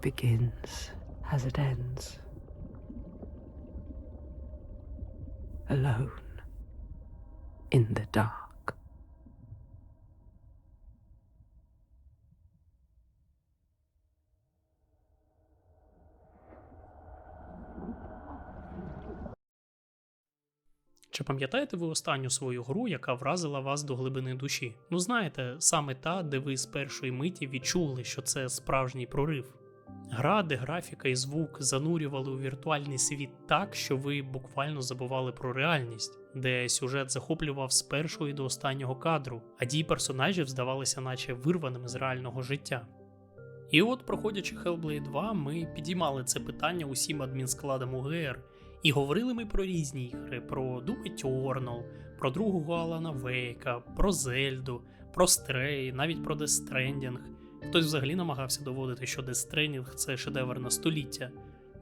It begins as it ends. Alone in the dark. Чи пам'ятаєте ви останню свою гру, яка вразила вас до глибини душі? Ну знаєте, саме та, де ви з першої миті відчули, що це справжній прорив. Гра, де графіка і звук занурювали у віртуальний світ так, що ви буквально забували про реальність, де сюжет захоплював з першого до останнього кадру, а дії персонажів здавалися наче вирваними з реального життя. І от, проходячи Hellblade 2, ми підіймали це питання усім адмінскладам УГР, і говорили ми про різні ігри: про Doom Eternal, про другого Алана Вейка, про Зельду, про Stray, навіть про Death Stranding. Хтось взагалі намагався доводити, що Death Stranding – це шедевр на століття.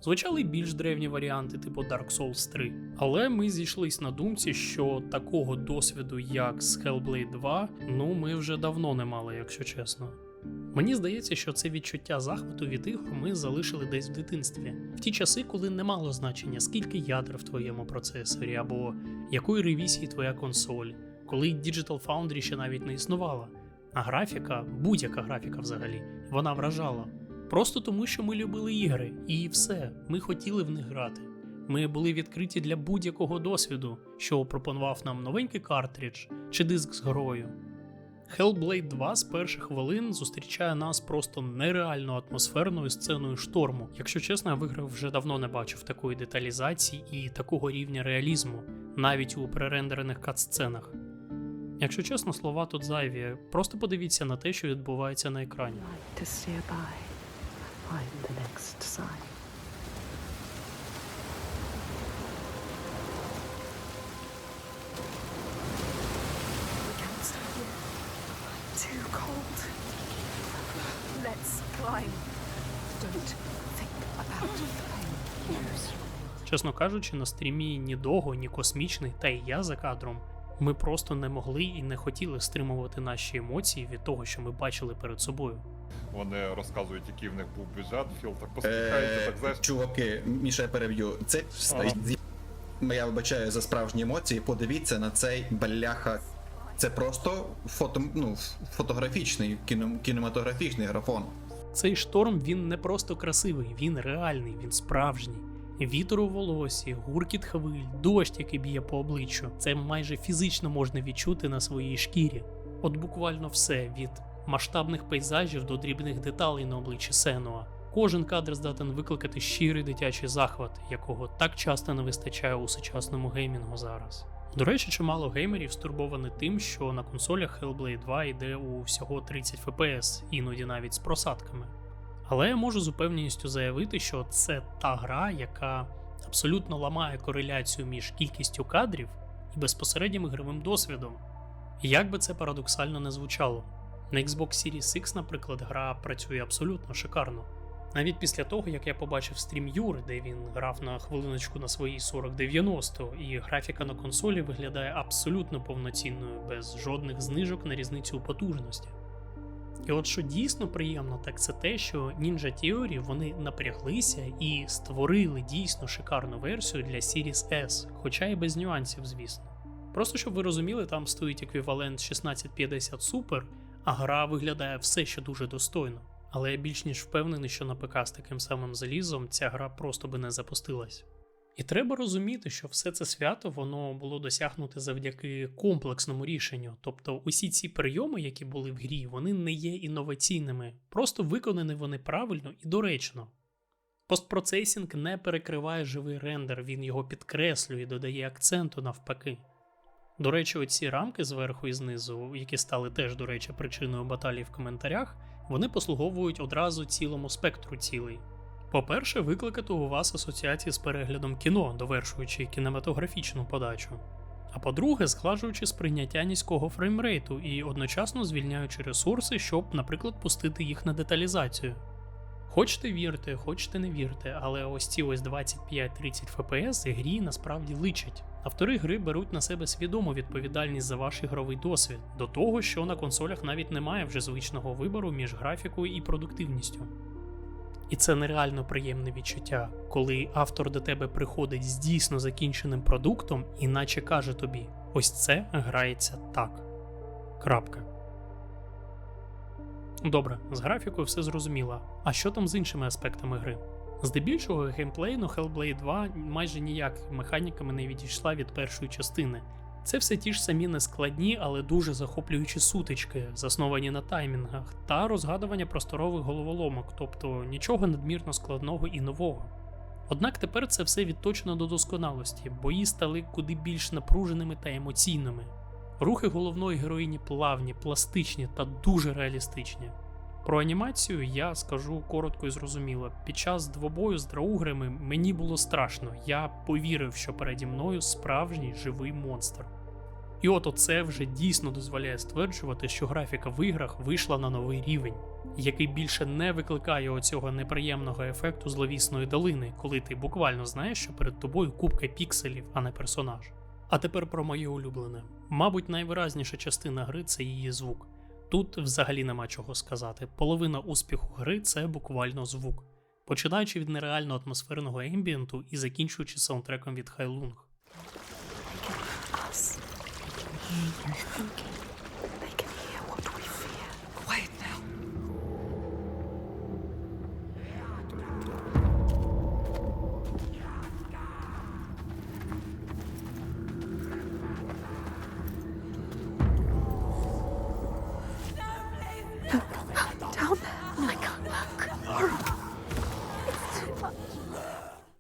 Звучали й більш древні варіанти, типу Dark Souls 3. Але ми зійшлись на думці, що такого досвіду, як з Hellblade 2, ну ми вже давно не мали, якщо чесно. Мені здається, що це відчуття захвату від ігор ми залишили десь в дитинстві, в ті часи, коли не мало значення, скільки ядер в твоєму процесорі, або якої ревізії твоя консоль, коли Digital Foundry ще навіть не існувала. А графіка, будь-яка графіка взагалі, вона вражала. Просто тому, що ми любили ігри, і все, ми хотіли в них грати. Ми були відкриті для будь-якого досвіду, що пропонував нам новенький картридж чи диск з грою. Hellblade 2 з перших хвилин зустрічає нас просто нереально атмосферною сценою шторму. Якщо чесно, я в іграх вже давно не бачив такої деталізації і такого рівня реалізму, навіть у пререндерених кат-сценах. Якщо чесно, слова тут зайві. Просто подивіться на те, що відбувається на екрані. Чесно кажучи, на стрімі ні Дого, ні космічний, та й я за кадром. Ми просто не могли і не хотіли стримувати наші емоції від того, що ми бачили перед собою. Вони розказують, який в них був бюджет, філ так посміхається, Е, так знаєш. Чуваки, Міша, я переб'ю. Це Ага. я вибачаю за справжні емоції. Подивіться на цей бляха. Це просто фото, ну, фотографічний, кіно, кінематографічний графон. Цей шторм він не просто красивий, він реальний, він справжній. Вітер у волосі, гуркіт хвиль, дощ, який б'є по обличчю. Це майже фізично можна відчути на своїй шкірі. От буквально все від масштабних пейзажів до дрібних деталей на обличчі Сенуа. Кожен кадр здатен викликати щирий дитячий захват, якого так часто не вистачає у сучасному геймінгу зараз. До речі, чимало геймерів стурбовані тим, що на консолях Hellblade 2 йде у всього 30 FPS, іноді навіть з просадками. Але я можу з упевненістю заявити, що це та гра, яка абсолютно ламає кореляцію між кількістю кадрів і безпосереднім ігровим досвідом. Як би це парадоксально не звучало. На Xbox Series X, наприклад, гра працює абсолютно шикарно. Навіть після того, як я побачив стрім Юри, де він грав на хвилиночку на своїй 4090, і графіка на консолі виглядає абсолютно повноцінною, без жодних знижок на різницю у потужності. І от що дійсно приємно, так це те, що Ninja Theory вони напряглися і створили дійсно шикарну версію для Series S, хоча і без нюансів, звісно. Просто щоб ви розуміли, там стоїть еквівалент 1650 Super, а гра виглядає все ще дуже достойно. Але я більш ніж впевнений, що на ПК з таким самим залізом ця гра просто би не запустилась. І треба розуміти, що все це свято воно було досягнуте завдяки комплексному рішенню. Тобто усі ці прийоми, які були в грі, вони не є інноваційними, просто виконані вони правильно і доречно. Постпроцесінг не перекриває живий рендер, він його підкреслює додає акценту навпаки. До речі, оці рамки зверху і знизу, які стали теж, до речі, причиною баталій в коментарях, вони послуговують одразу цілому спектру цілей. По-перше, викликати у вас асоціації з переглядом кіно, довершуючи кінематографічну подачу. А по-друге, згладжуючи сприйняття низького фреймрейту і одночасно звільняючи ресурси, щоб, наприклад, пустити їх на деталізацію. Хочете вірте, хочете не вірте, але ось ці ось 25-30 FPS грі насправді личать. Автори гри беруть на себе свідому відповідальність за ваш ігровий досвід, до того, що на консолях навіть немає вже звичного вибору між графікою і продуктивністю. І це нереально приємне відчуття, коли автор до тебе приходить з дійсно закінченим продуктом і наче каже тобі: ось це грається так. Крапка. Добре, з графікою все зрозуміло. А що там з іншими аспектами гри? Здебільшого геймплейно Hellblade 2 майже ніяк механіками не відійшла від першої частини. Це все ті ж самі нескладні, але дуже захоплюючі сутички, засновані на таймінгах, та розгадування просторових головоломок, тобто нічого надмірно складного і нового. Однак тепер це все відточено до досконалості, бої стали куди більш напруженими та емоційними. Рухи головної героїні плавні, пластичні та дуже реалістичні. Про анімацію я скажу коротко і зрозуміло. Під час двобою з драуграми мені було страшно, я повірив, що переді мною справжній живий монстр. І от оце вже дійсно дозволяє стверджувати, що графіка в іграх вийшла на новий рівень, який більше не викликає оцього неприємного ефекту зловісної долини, коли ти буквально знаєш, що перед тобою купка пікселів, а не персонаж. А тепер про моє улюблене. Мабуть, найвиразніша частина гри це її звук. Тут взагалі нема чого сказати. Половина успіху гри це буквально звук, починаючи від нереально атмосферного ембієнту і закінчуючи саундтреком від Хайлунг. 음, just in case.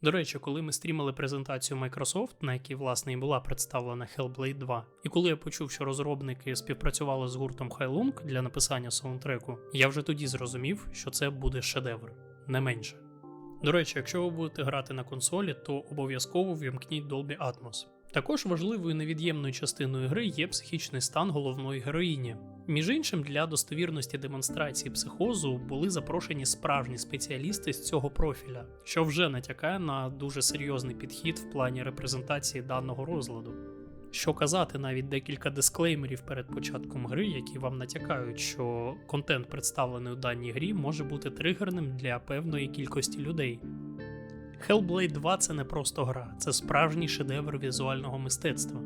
До речі, коли ми стрімили презентацію Microsoft, на якій власне і була представлена Hellblade 2, і коли я почув, що розробники співпрацювали з гуртом Хайлунг для написання саундтреку, я вже тоді зрозумів, що це буде шедевр, не менше. До речі, якщо ви будете грати на консолі, то обов'язково вімкніть Dolby Atmos. Також важливою невід'ємною частиною гри є психічний стан головної героїні. Між іншим, для достовірності демонстрації психозу були запрошені справжні спеціалісти з цього профіля, що вже натякає на дуже серйозний підхід в плані репрезентації даного розладу. Що казати, навіть декілька дисклеймерів перед початком гри, які вам натякають, що контент, представлений у даній грі, може бути тригерним для певної кількості людей. Hellblade 2 це не просто гра, це справжній шедевр візуального мистецтва.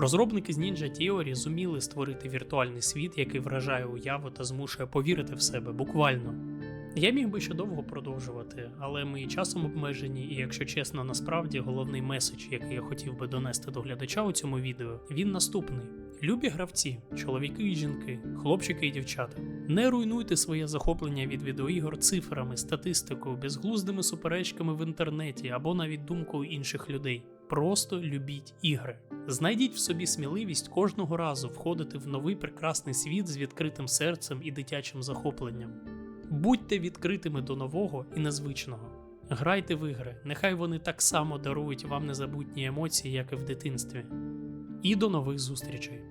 Розробники з Ninja Theory зуміли створити віртуальний світ, який вражає уяву та змушує повірити в себе буквально. Я міг би ще довго продовжувати, але ми і часом обмежені, і якщо чесно, насправді головний меседж, який я хотів би донести до глядача у цьому відео, він наступний: любі гравці, чоловіки і жінки, хлопчики і дівчата. Не руйнуйте своє захоплення від відеоігор цифрами, статистикою, безглуздими суперечками в інтернеті або навіть думкою інших людей. Просто любіть ігри. Знайдіть в собі сміливість кожного разу входити в новий прекрасний світ з відкритим серцем і дитячим захопленням. Будьте відкритими до нового і незвичного. Грайте в ігри, нехай вони так само дарують вам незабутні емоції, як і в дитинстві. І до нових зустрічей!